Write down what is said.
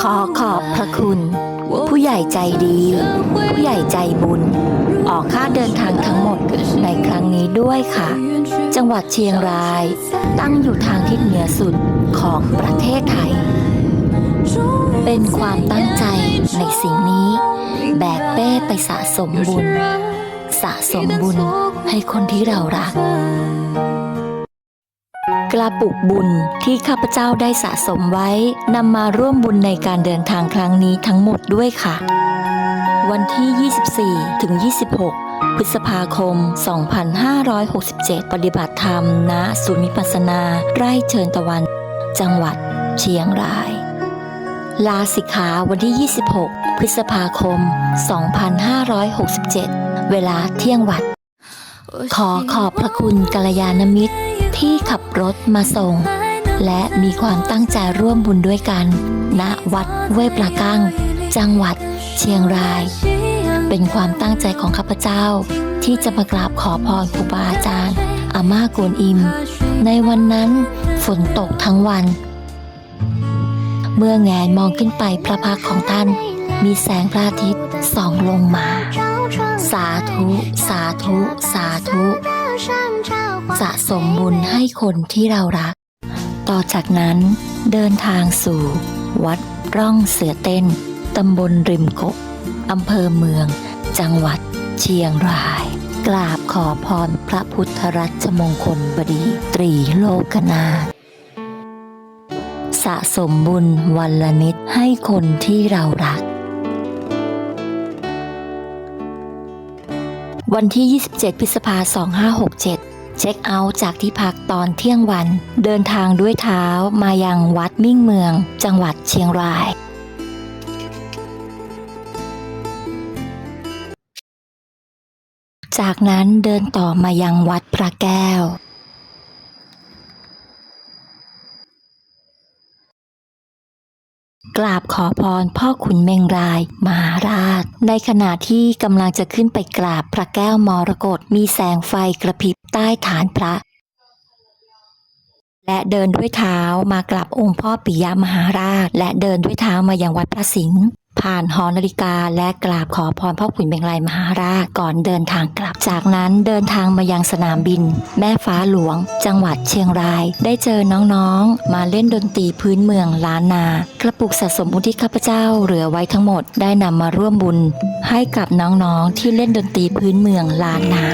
ขอขอบพระคุณ ผู้ใหญ่ใจดี ผู้ใหญ่ใจบุญ ออกค่าเดินทางทั้งหมดในครั้งนี้ด้วยค่ะ จังหวัดเชียงราย ตั้งอยู่ทางทิศเหนือสุดของประเทศไทย เป็นความตั้งใจในสิ่งนี้ แบกเป้ไปสะสมบุญ สะสมบุญให้คนที่เรารัก กระปุกบุญที่ข้าพเจ้าได้สะสมไว้นำมาร่วมบุญในการเดินทางครั้งนี้ทั้งหมดด้วยค่ะ วันที่ 24 ถึง 26พฤษภาคม 2567 ปฏิบัติธรรม ณ ศูนย์วิปัสสนา ไร่เชิญตะวัน จังหวัด เชียงราย ลาสิกขาวันที่ 26 พฤษภาคม 2567 เวลาเที่ยงวัด ขอขอบพระคุณกัลยาณมิตร ที่ขับรถมาส่ง และมีความตั้งใจร่วมบุญด้วยกัน ณวัดเว้ยปลากั้ง จังหวัดเชียงราย เป็นความตั้งใจของข้าพเจ้า ที่จะมากราบขอพรครูบาอาจารย์อาม่ากวนอิม ในวันนั้นฝนตกทั้งวัน เมื่อแงนมองขึ้นไปพระพักตร์ของท่าน มีแสงพระอาทิตย์ส่องลงมา สาธุ สาธุ สาธุ สะสมบุญให้คนที่เรารัก ต่อจากนั้นเดินทางสู่ วัดร่องเสือเต้น ตำบลริมกบอำเภอเมือง จังหวัดเชียงราย กราบขอพรพระพุทธรัชมงคลบดีตรีโลกนาสะสมบุญวันละนิดให้คนที่เรารัก วันที่ 27 พฤษภาคม2567 เช็คเอาท์จากที่พักตอนเที่ยงวัน เดินทางด้วยเท้ามายังวัดมิ่งเมือง จังหวัดเชียงรายจากนั้นเดินต่อมายังวัดพระแก้ว กราบขอพรพ่อขุนเมงราย มหาราช ในขณะที่กำลังจะขึ้นไปกราบพระแก้วมรกตมีแสงไฟกระพริบใต้ฐานพระ และเดินด้วยเท้ามากราบองค์พ่อปิยมหาราช และเดินด้วยเท้ามายังวัดพระสิงห์ ผ่านหอนาฬิกา และกราบขอพรพ่อขุนเมงรายมหาราชก่อนเดินทางกลับ จากนั้นเดินทางมายังสนามบิน แม่ฟ้าหลวง จังหวัดเชียงราย ได้เจอน้องๆ มาเล่นดนตรีพื้นเมืองล้านนา กระปุกสะสมบุญที่ข้าพเจ้าเหลือไว้ทั้งหมดได้นำมาร่วมบุญ ให้กับน้องๆที่เล่นดนตรีพื้นเมืองล้านนา